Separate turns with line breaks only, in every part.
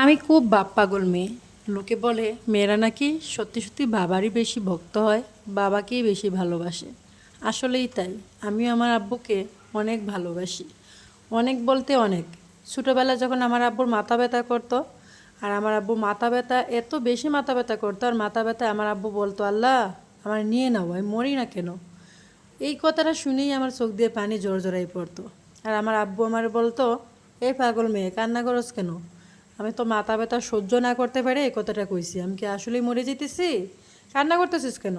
আমি খুব বাপ পাগল মেয়ে। লোকে বলে, মেয়েরা নাকি সত্যি সত্যি বাবারই বেশি ভক্ত হয়, বাবাকেই বেশি ভালোবাসে। আসলেই তাই। আমিও আমার আব্বুকে অনেক ভালোবাসি। অনেক বলতে অনেক। ছোটোবেলায় যখন আমার আব্বুর মাথা ব্যথা করতো, আর আমার আব্বু মাথা ব্যথা, এত বেশি মাথা ব্যথা করতো, আর মাথা ব্যথা আমার আব্বু বলতো, আল্লাহ, আমার নিয়ে নাও, আমি মরি না কেন? এই কথাটা শুনেই আমার চোখ দিয়ে পানি জোর জোরাই পড়তো। আর আমার আব্বু আমার বলতো, এই পাগল মেয়ে, কান্না করস কেন? আমি তো মাথা ব্যথা সহ্য না করতে পারে এই কথাটা কইছি। আমি কি আসলেই মরে যেতেছি? কান্না করতেছিস কেন?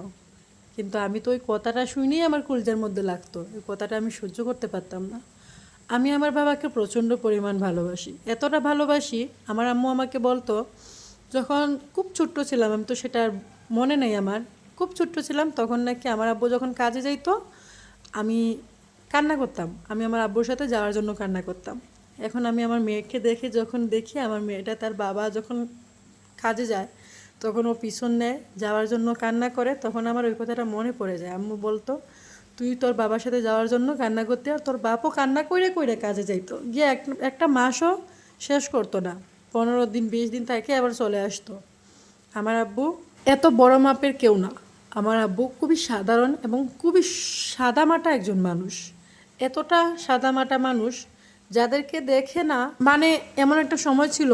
কিন্তু আমি তো ওই কথাটা শুনেই আমার কুলজার মধ্যে লাগতো। ওই কথাটা আমি সহ্য করতে পারতাম না। আমি আমার বাবাকে প্রচণ্ড পরিমাণ ভালোবাসি। এতটা ভালোবাসি, আমার আম্মু আমাকে বলতো, যখন খুব ছোট্ট ছিলাম, আমি তো সেটা মনে নেই আমার, খুব ছোট্ট ছিলাম, তখন নাকি আমার আব্বু যখন কাজে যাইতো, আমি কান্না করতাম। আমি আমার আব্বুর সাথে যাওয়ার জন্য কান্না করতাম। এখন আমি আমার মেয়েকে দেখে যখন দেখি, আমার মেয়েটা তার বাবা যখন কাজে যায়, তখন ও পিছন নেয়, যাওয়ার জন্য কান্না করে, তখন আমার ওই কথাটা মনে পড়ে যায়। আম্মু বলতো, তুই তোর বাবার সাথে যাওয়ার জন্য কান্না করতে আর তোর বাপও কান্না করে কইরে কাজে যাইতো। গিয়ে এক, একটা মাসও শেষ করতো না। পনেরো দিন, বিশ দিন থাকে আবার চলে আসতো। আমার আব্বু এত বড় মাপের কেউ না। আমার আব্বু খুবই সাধারণ এবং খুবই সাদামাটা একজন মানুষ। এতটা সাদামাটা মানুষ যাদেরকে দেখে না মানে এমন একটা সময় ছিল,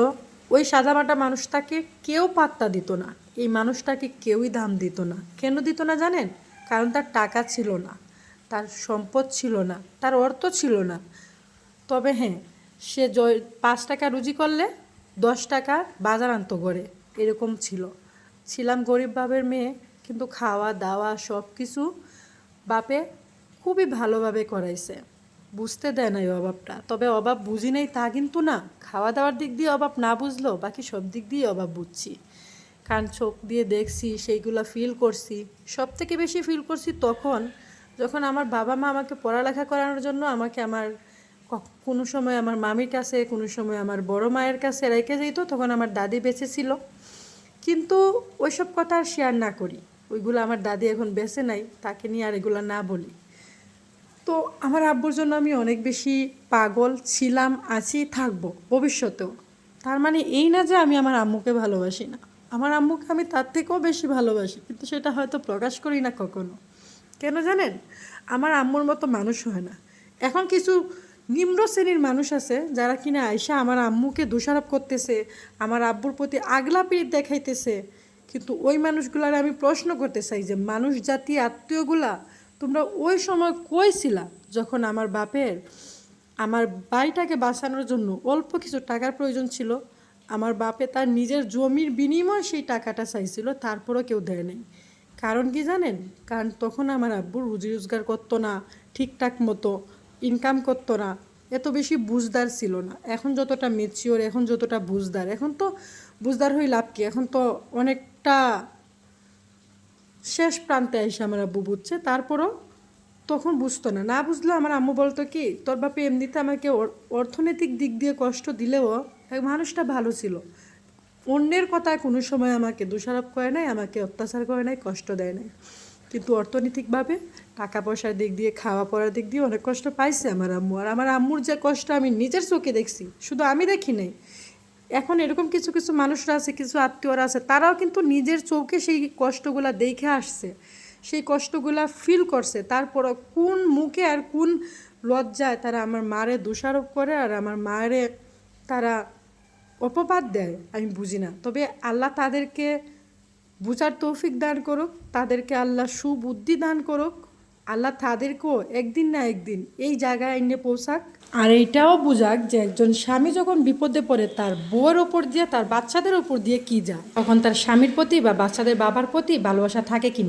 ওই সাদামাটা মানুষটাকে কেউ পাত্তা দিত না। এই মানুষটাকে কেউই দাম দিত না। কেন দিত না জানেন? কারণ তার টাকা ছিল না, তার সম্পদ ছিল না, তার অর্থ ছিল না। তবে হ্যাঁ সে জয়, পাঁচ টাকা রুজি করলে দশ টাকা বাজার আনতো গড়ে এরকম ছিল। ছিলাম গরিব বাপের মেয়ে, কিন্তু খাওয়া দাওয়া সব কিছু বাপে খুবই ভালোভাবে করাইছে। বুঝতে দেয় না এই অভাবটা। তবে অভাব বুঝি নেই তা কিন্তু না। খাওয়া দাওয়ার দিক দিয়ে অভাব না বুঝলেও বাকি সব দিক দিয়ে অভাব বুঝছি। কারণ চোখ দিয়ে দেখছি, সেইগুলো ফিল করছি। সব থেকে বেশি ফিল করছি তখন যখন আমার বাবা মা আমাকে পড়ালেখা করানোর জন্য আমাকে আমার কোনো সময় আমার মামির কাছে, কোনো সময় আমার বড় মায়ের কাছে রেখে যেত, তখন আমার দাদি বেঁচে ছিল। কিন্তু ওইসব কথা আর শেয়ার না করি। ওইগুলো আমার দাদি এখন বেঁচে নাই, তাকে নিয়ে আর এগুলো না বলি। তো আমার আব্বুর জন্য আমি অনেক বেশি পাগল ছিলাম, আছি, থাকব ভবিষ্যতেও। তার মানে এই না যে আমি আমার আম্মুকে ভালোবাসি না। আমার আম্মুকে আমি তার থেকেও বেশি ভালোবাসি, কিন্তু সেটা হয়তো প্রকাশ করি না কখনো। কেন জানেন? আমার আম্মুর মতো মানুষ হয় না। এখন কিছু নিম্ন শ্রেণির মানুষ আছে যারা কিনা আয়সা আমার আম্মুকে দোষারোপ করতেছে, আমার আব্বুর প্রতি আগলা পিড় দেখাইতেছে। কিন্তু ওই মানুষগুলার আমি প্রশ্ন করতে চাই যে, মানুষ জাতি, আত্মীয়গুলা তোমরা ওই সময় কই ছিলা যখন আমার বাপের, আমার বাড়িটাকে বাঁচানোর জন্য অল্প কিছু টাকার প্রয়োজন ছিল, আমার বাপে তার নিজের জমির বিনিময়ে সেই টাকাটা চাইছিল, তারপরও কেউ দেয় নাই। কারণ কি জানেন? কারণ তখন আমার আব্বু রুজি রোজগার করতো না, ঠিকঠাক মতো ইনকাম করতো না, এত বেশি বুঝদার ছিল না। এখন যতটা মেচিওর এখন যতটা বুঝদার, এখন তো বুঝদার হয়ে লাভ কি? এখন তো অনেকটা শেষ প্রান্তে এসে আমার আব্বু বুঝছে, তারপরও তখন বুঝতো না। না বুঝলেও আমার আম্মু বলতো কি, তোর বাপে এমনিতে আমাকে অর্থনৈতিক দিক দিয়ে কষ্ট দিলেও মানুষটা ভালো ছিল। অন্যের কথায় কোনো সময় আমাকে দোষারোপ করে নাই, আমাকে অত্যাচার করে নাই, কষ্ট দেয় নাই। কিন্তু অর্থনৈতিকভাবে টাকা পয়সার দিক দিয়ে খাওয়া পড়ার দিক দিয়ে অনেক কষ্ট পাইছে আমার আম্মু। আর আমার আম্মুর যে কষ্ট আমি নিজের চোখে দেখছি, শুধু আমি দেখি নাই এখন এরকম কিছু কিছু মানুষরা আছে, কিছু আত্মীয়রা আছে, তারাও কিন্তু নিজের চোখে সেই কষ্টগুলা দেখে আসছে। সেই কষ্টগুলা ফিল করছে। তারপরও কোন মুখে আর কোন লজ্জায় তারা আমার মারে দোষারোপ করে আর আমার মায়েরে তারা অপবাদ দেয়, আমি বুঝি না। তবে আল্লাহ তাদেরকে বুঝার তৌফিক দান করুক, তাদেরকে আল্লাহ সুবুদ্ধি দান করুক। আল্লাহ তাদেরকেও একদিন না একদিন এই জায়গায় এনে পৌঁছাক আর এইটাও বুঝাক যে একজন স্বামী যখন বিপদে পড়ে, তার বউয়ের ওপর দিয়ে, তার বাচ্চাদের ওপর দিয়ে কি যায় তখন তার স্বামীর প্রতি বা বাচ্চাদের বাবার প্রতি ভালোবাসা থাকে কি?